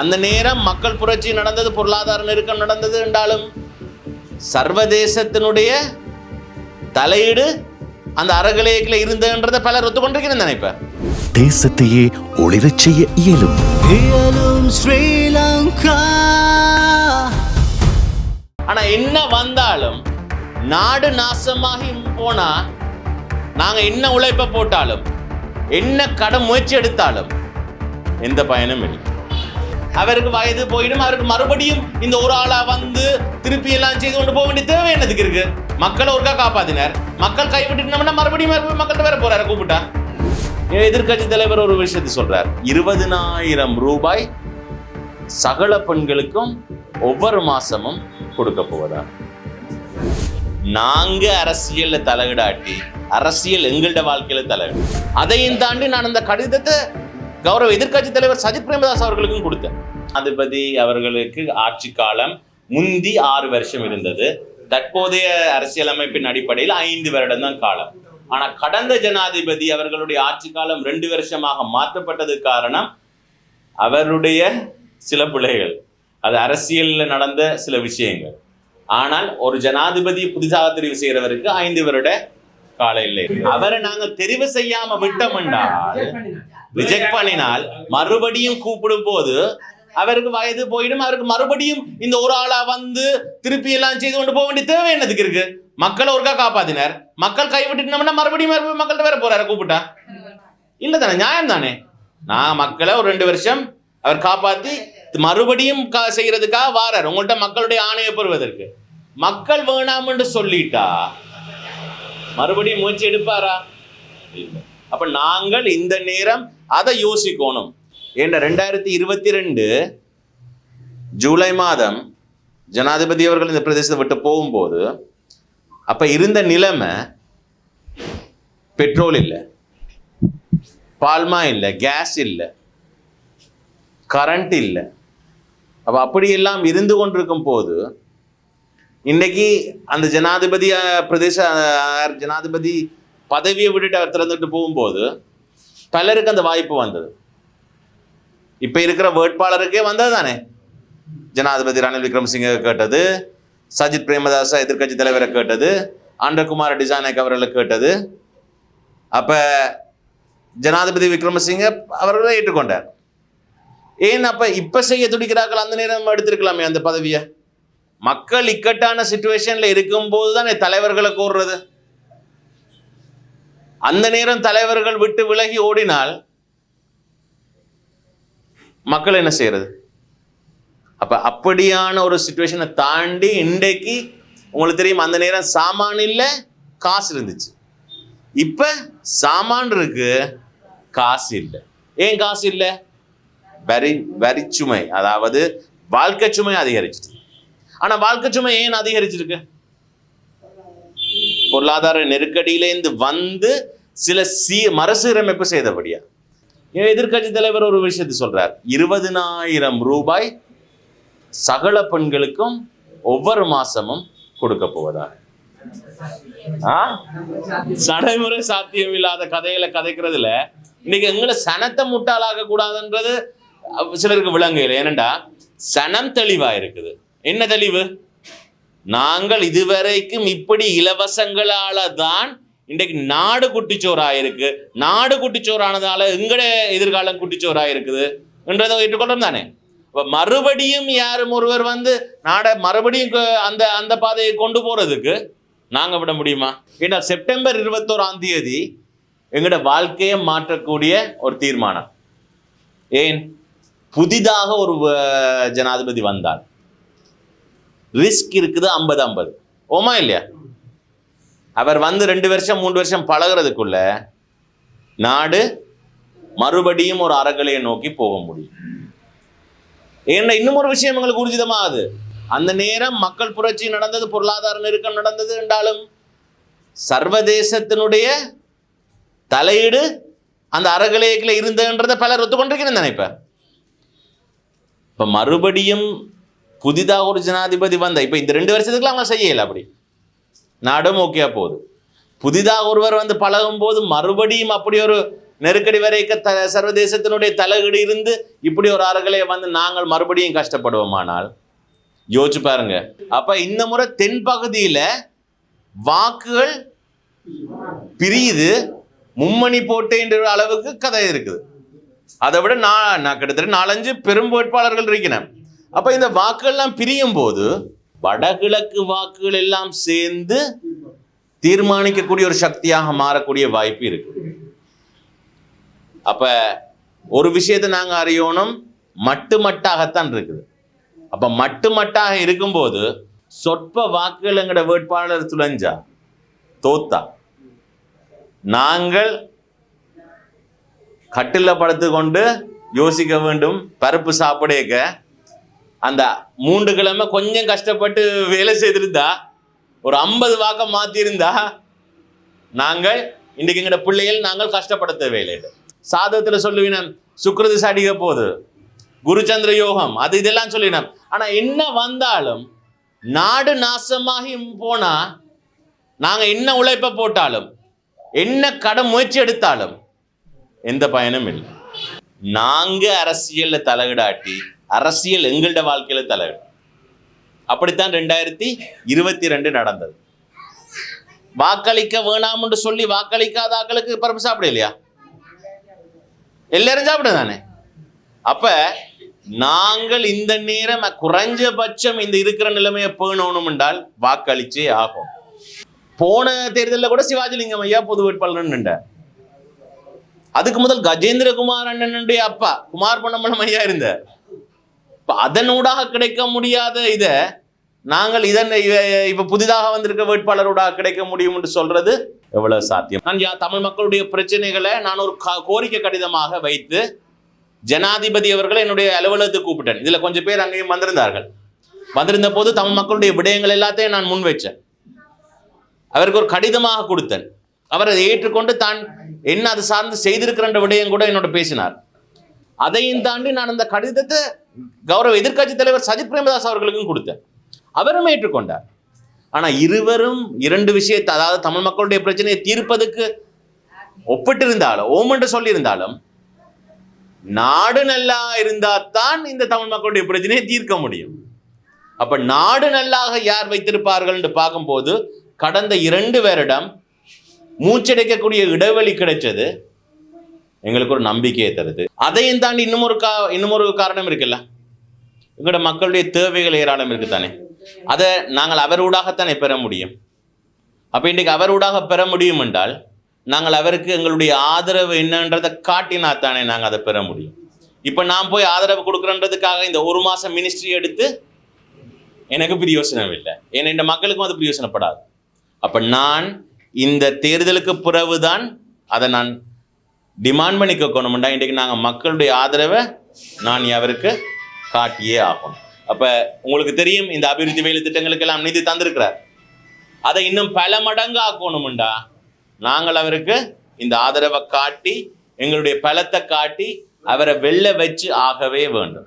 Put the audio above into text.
அந்த நேரம் மக்கள் புரட்சி நடந்தது பொருளாதார நெருக்கம் நடந்தது என்றாலும் சர்வதேசத்தினுடைய தலையீடு அந்த அறகலையக்கில் இருந்ததுன்றதை பலர் ஒத்துக்கொண்டிருக்கிறேன் நினைப்பேன் தேசத்தையே ஒளிரச் செய்ய இயலும். இயலும் ஸ்ரீலங்கா. ஆனா என்ன வந்தாலும் நாடு நாசமாகி போனா நாங்க என்ன உழைப்ப போட்டாலும் என்ன கடன் முயற்சி எடுத்தாலும் எந்த பயனும் இல்லை. அவருக்கு வயது போயிடும் அவருக்கு மறுபடியும் இந்த ஒரு ஆளா வந்து திருப்பி எல்லாம் செய்து கொண்டு போக வேண்டிய தேவை என்னதுக்கு இருக்கு? மக்களை ஒருக்கா காப்பாத்தினார். மக்கள் கைவிட்டுட்டோம்னா மறுபடியும் மறுபடியும் மக்கள்கிட்ட வேற போறாரு கூப்பிட்டா? எதிர்கட்சி தலைவர் ஒரு விஷயத்தை சொல்றார். இருபதினாயிரம் ரூபாய் சகல பெண்களுக்கும் ஒவ்வொரு மாசமும் கொடுக்க போவதா? நாங்க அரசியல்ல தலையிடாட்டி அரசியல் எங்கள்ட வாழ்க்கையில தலையிடும். அதையும் தாண்டி நான் அந்த கடிதத்தை கௌரவ எதிர்க்கட்சி தலைவர் சஜித் பிரேமதாஸ் அவர்களுக்கும் கொடுத்தேன். அதிபதி அவர்களுக்கு ஆட்சி காலம் முந்தி ஆறு வருஷம் இருந்தது. தற்போதைய அரசியலமைப்பின் அடிப்படையில் ஐந்து வருடம் தான் காலம். ஆனா கடந்த ஜனாதிபதி அவர்களுடைய ஆட்சி காலம் ரெண்டு வருஷமாக மாற்றப்பட்டது காரணம் அவருடைய சில பிழைகள். அது அரசியல்ல நடந்த சில விஷயங்கள். ஆனால் ஒரு ஜனாதிபதி புதிதாக தெரிவு செய்யறவருக்கு ஐந்து வருட கால இல்லை அவரை நாங்க தெரிவு செய்யாம விட்டோம் என்றால் ரிஜெக்ட் பண்ணினால் மறுபடியும் கூப்பிடும் போது அவருக்கு வயது போயிடும் அவருக்கு மறுபடியும் இந்த ஒரு ஆளா வந்து திருப்பி எல்லாம் செய்து கொண்டு போக வேண்டிய தேவை என்னதுக்கு இருக்கு? மக்களை ஒருக்கா காப்பாத்தினார். மக்கள் கைவிட்டுட்டோம்னா மறுபடியும் மறுபடியும் மக்கள்கிட்ட வேற போறாரு கூப்பிட்டா? இல்ல தானே நியாயம் தானே? நான் மக்களை ஒரு ரெண்டு வருஷம் அவர் காப்பாத்தி மறுபடியும் கா- செய்யறதுக்காக வாரார். உங்கள்ட்ட மக்களுடைய ஆணையை பெறுவதற்கு. மக்கள் வேணாம்னு சொல்லிட்டா மறுபடியும் முயற்சி எடுப்பாரா? இல்ல. அப்ப நாங்கள் இந்த நேரம் அதை யோசிக்கணும். ஏன்னா ரெண்டாயிரத்தி இருபத்தி ரெண்டு ஜூலை மாதம் ஜனாதிபதி அவர்கள் இந்த பிரதேசத்தை விட்டு போகும்போது அப்போ இருந்த நிலைமை பெட்ரோல் இல்லை பால்மா இல்லை கேஸ் இல்லை கரண்ட் இல்லை. அப்போ அப்படியெல்லாம் இருந்து கொண்டிருக்கும் போது இன்னைக்கு அந்த ஜனாதிபதி பிரதேச ஜனாதிபதி பதவியை விட்டுட்டு அவர் திறந்துட்டு போகும்போது பலருக்கு அந்த வாய்ப்பு வந்தது. இப்போ இருக்கிற வேட்பாளருக்கே வந்தது தானே ஜனாதிபதி ரணில் விக்ரமசிங்க கேட்டது சஜித் பிரேமதாச எதிர்க்கட்சி தலைவரை கேட்டது ஆண்டகுமார் டிசானக் அவர்களை கேட்டது. அப்போ ஜனாதிபதி விக்ரமசிங்க அவர்களை ஏற்றுக்கொண்டார். ஏன் அப்போ இப்போ செய்ய துடிக்கிறார்கள்? அந்த நேரம் எடுத்திருக்கலாமே அந்த பதவியை. மக்கள் இக்கட்டான சுச்சுவேஷனில் இருக்கும்போது தானே தலைவர்களை கோர்றது? அந்த நேரம் தலைவர்கள் விட்டு விலகி ஓடினால் மக்கள் என்ன செய்யறது? அப்ப அப்படியான ஒரு சுச்சுவேஷனை தாண்டி இன்றைக்கு உங்களுக்கு தெரியும் அந்த நேரம் சாமான் இல்லை காசு இருந்துச்சு. இப்ப சாமான் இருக்கு காசு இல்லை. ஏன் காசு இல்லை? வரி வரிச்சுமை அதாவது வாழ்க்கை சுமை அதிகரிச்சிட்டு ஆனா வாழ்க்கை சுமை ஏன் அதிகரிச்சிருக்கு? பொருளாதார நெருக்கடியிலேருந்து வந்து சில சீ மறுசீரமைப்பு செய்தபடியா? எதிர்கட்சி எதிர்க்கட்சி தலைவர் ஒரு விஷயத்தை சொல்றார். இருபதினாயிரம் ரூபாய் சகல பெண்களுக்கும் ஒவ்வொரு மாசமும் கொடுக்க போவதா? நடைமுறை சாத்தியம் இல்லாத கதைகளை கதைக்கிறதுல இன்னைக்கு எங்களை சனத்தை முட்டாளாக கூடாதுன்றது சிலருக்கு விளங்குகிறேன் ஏனண்டா? சனம் தெளிவா இருக்குது. என்ன தெளிவு? நாங்கள் இதுவரைக்கும் இப்படி இலவசங்களால தான் இன்றைக்கு நாடு குட்டிச்சோறாயிருக்கு. நாடு குட்டிச்சோறானதால எங்கட எதிர்காலம் குட்டிச்சோறாயிருக்குது என்றதை ஏற்றுக்கொள்ளும் தானே? இப்போ மறுபடியும் யாரும் ஒருவர் வந்து நாடை மறுபடியும் அந்த அந்த பாதையை கொண்டு போகிறதுக்கு நாங்கள் விட முடியுமா? ஏன்னா செப்டம்பர் இருபத்தோராம் தேதி எங்களோட வாழ்க்கையை மாற்றக்கூடிய ஒரு தீர்மானம். ஏன்? புதிதாக ஒரு ஜனாதிபதி வந்தார். ரிஸ்க் இருக்குது ஐம்பது ஐம்பது. ஓமா இல்லையா? அவர் வந்து ரெண்டு வருஷம் மூன்று வருஷம் பழகுறதுக்குள்ள நாடு மறுபடியும் ஒரு அறகலையை நோக்கி போக முடியும். ஏன்னா இன்னும் ஒரு விஷயம் எங்களுக்கு ஊர்ஜிதமாகுது அந்த நேரம் மக்கள் புரட்சி நடந்தது பொருளாதார நெருக்கம் நடந்தது என்றாலும் சர்வதேசத்தினுடைய தலையீடு அந்த அறகலையக்கில் இருந்ததுன்றதை பலர் ஒத்துக்கொண்டிருக்கிறேன் நினைப்பேன். இப்ப மறுபடியும் புதிதாக ஒரு ஜனாதிபதி வந்த இப்போ இந்த ரெண்டு வருஷத்துக்குலாம் அவங்க செய்யலை அப்படி. நாடும் ஓகேயா போகுது. புதிதாக ஒருவர் வந்து பழகும் போது மறுபடியும் அப்படி ஒரு நெருக்கடி வரைக்க த சர்வதேசத்தினுடைய தலையீடு இருந்து இப்படி ஒரு ஆறுகளே வந்து நாங்கள் மறுபடியும் கஷ்டப்படுவோமானால் யோசிச்சு பாருங்க. அப்ப இந்த முறை தென் பகுதியில வாக்குகள் பிரியுது மும்மணி போட்டேன்ற அளவுக்கு கதை இருக்குது. அதை விட நான் நான் கிட்டத்தட்ட நாலஞ்சு பெரும் வேட்பாளர்கள் இருக்கிறேன் அப்ப இந்த வாக்குகள்லாம் பிரியும் போது வடகிழக்கு வாக்குகள் எல்லாம் சேர்ந்து தீர்மானிக்கக்கூடிய ஒரு சக்தியாக மாறக்கூடிய வாய்ப்பு இருக்கு. அப்ப ஒரு விஷயத்தை நாங்க அறியணும் மட்டு மட்டாகத்தான் இருக்குது. அப்ப மட்டு மட்டாக இருக்கும்போது சொற்ப வாக்குகள் எங்கட வேட்பாளர் துளைஞ்சா தோத்தா. நாங்கள் கட்டில படுத்து கொண்டு யோசிக்க வேண்டும் பருப்பு சாப்பிடேக்க அந்த மூன்று கிழமை கொஞ்சம் கஷ்டப்பட்டு வேலை செய்திருந்தா ஒரு ஐம்பது வாக்க மாத்திருந்தா நாங்கள் இன்றைக்கு எங்கட பிள்ளைகள் நாங்கள் கஷ்டப்படுத்த வேலை சாதகத்தில் சொல்லுவினம் சுக்ரது சடிக போகுது குருச்சந்திர யோகம் அது இதெல்லாம் சொல்லினோம் ஆனா என்ன வந்தாலும் நாடு நாசமாகி போனா நாங்க என்ன உழைப்ப போட்டாலும் என்ன கடன் முயற்சி எடுத்தாலும் எந்த பயனும் இல்லை. நாங்க அரசியல்ல தலையிடாட்டி அரசியல் எங்கள்ட வாழ்க்கையில தலைவர். அப்படித்தான் ரெண்டாயிரத்தி இருபத்தி ரெண்டு நடந்தது. வாக்களிக்க வேணாம் என்று சொல்லி வாக்களிக்காத ஆக்களுக்கு பரப்பு சாப்பிட இல்லையா? எல்லாரும் சாப்பிட தானே அப்ப நாங்கள் இந்த நேரம் குறைஞ்சபட்சம் இந்த இருக்கிற நிலைமையை பேணணும் என்றால் வாக்களிச்சே ஆகும். போன தேர்தலில் கூட சிவாஜிலிங்கம் ஐயா பொது வேட்பாளர் நின்றார். அதுக்கு முதல் கஜேந்திரகுமார் அண்ணனுடைய அப்பா குமார் பொன்னம்பலம் ஐயா இருந்தார். இப்போ அதனூடாக கிடைக்க முடியாத இதை நாங்கள் இதன் இப்போ புதிதாக வந்திருக்க வேட்பாளரோடாக கிடைக்க முடியும் என்று சொல்றது எவ்வளவு சாத்தியம்? நான் யா- தமிழ் மக்களுடைய பிரச்சனைகளை நான் ஒரு கோரிக்கை கடிதமாக வைத்து ஜனாதிபதி அவர்களை என்னுடைய அலுவலகத்துக்கு கூப்பிட்டேன். இதில் கொஞ்சம் பேர் அங்கேயும் வந்திருந்தார்கள். வந்திருந்த போது தமிழ் மக்களுடைய விடயங்கள் எல்லாத்தையும் நான் முன் வைச்சேன். அவருக்கு ஒரு கடிதமாக கொடுத்தேன். அவர் அதை ஏற்றுக்கொண்டு தான் என்ன அது சார்ந்து செய்திருக்கிற விடயம் கூட என்னோட பேசினார். அதையும் தாண்டி நான் அந்த கடிதத்தை கௌரவ எதிர்க்கட்சி தலைவர் சஜித் பிரேமதாஸ் அவர்களுக்கும் கொடுத்தேன். அவரும் ஏற்றுக்கொண்டார். ஆனால் இருவரும் இரண்டு விஷயத்தை அதாவது தமிழ் மக்களுடைய பிரச்சனையை தீர்ப்பதுக்கு ஒப்பிட்டிருந்தாலும் ஓம் என்று சொல்லியிருந்தாலும் நாடு நல்லா இருந்தால்தான் இந்த தமிழ் மக்களுடைய பிரச்சனையை தீர்க்க முடியும். அப்ப நாடு நல்லாக யார் வைத்திருப்பார்கள் என்று பார்க்கும்போது கடந்த இரண்டு வருடம் மூச்சடைக்கக்கூடிய இடைவெளி கிடைச்சது. எங்களுக்கு ஒரு நம்பிக்கையை தருது. அதையும் தாண்டி இன்னும் ஒரு கா இன்னும் ஒரு காரணம் இருக்குல்ல? எங்களோட மக்களுடைய தேவைகள் ஏராளம் இருக்குது தானே அதை நாங்கள் அவரூடாகத்தானே பெற முடியும்? அப்போ இன்றைக்கு அவரூடாக பெற முடியும் என்றால் நாங்கள் அவருக்கு எங்களுடைய ஆதரவு என்னன்றதை காட்டினா தானே நாங்கள் அதை பெற முடியும். இப்போ நான் போய் ஆதரவு கொடுக்குறன்றதுக்காக இந்த ஒரு மாதம் மினிஸ்ட்ரி எடுத்து எனக்கு பிரயோசனம் இல்லை. ஏன்னா இந்த மக்களுக்கும் அது பிரயோசனப்படாது. அப்போ நான் இந்த தேர்தலுக்கு பிறகுதான் அதை நான் டிமாண்ட் பண்ணி கேட்கணும்டா. இன்றைக்கு நாங்கள் மக்களுடைய ஆதரவை நான் அவருக்கு காட்டியே ஆகணும். அப்போ உங்களுக்கு தெரியும் இந்த அபிவிருத்தி வேலை திட்டங்களுக்கெல்லாம் நிதி தந்திருக்கிறார். அதை இன்னும் பல மடங்கு ஆக்கணும்டா. நாங்கள் அவருக்கு இந்த ஆதரவை காட்டி எங்களுடைய பலத்தை காட்டி அவரை வெளில வச்சு ஆகவே வேண்டும்.